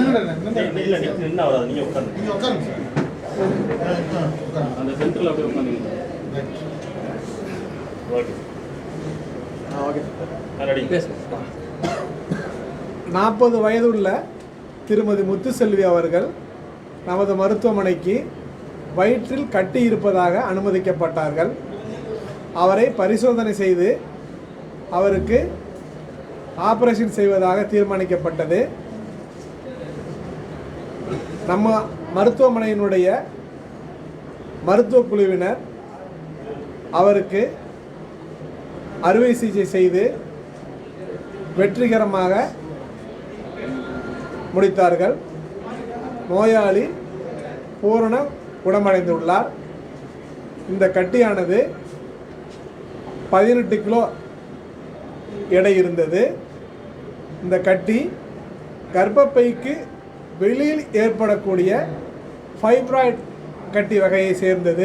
நின்று வராது நீங்க உட்காந்து நீங்க உட்காருங்க சார். ஆ, உட்காருங்க அந்த சென்டர்ல அப்படியே உட்காந்து ரைட். ஓகே ரெடி நாற்பது வயதுள்ள திருமதி முத்துசெல்வி அவர்கள் நமது மருத்துவமனைக்கு வயிற்றில் கட்டி இருப்பதாக அனுமதிக்கப்பட்டார்கள். அவரை பரிசோதனை செய்து அவருக்கு ஆபரேஷன் செய்வதாக தீர்மானிக்கப்பட்டது. நம்ம மருத்துவமனையினுடைய மருத்துவ குழுவினர் அவருக்கு அறுவை சிகிச்சை செய்து வெற்றிகரமாக முடித்தார்கள். நோயாளி பூரண குணமடைந்துள்ளார். இந்த கட்டியானது பதினெட்டு கிலோ எடை இருந்தது. இந்த கட்டி கர்ப்பப்பைக்கு வெளியில் ஏற்படக்கூடிய ஃபைப்ராய்ட் கட்டி வகையை சேர்ந்தது.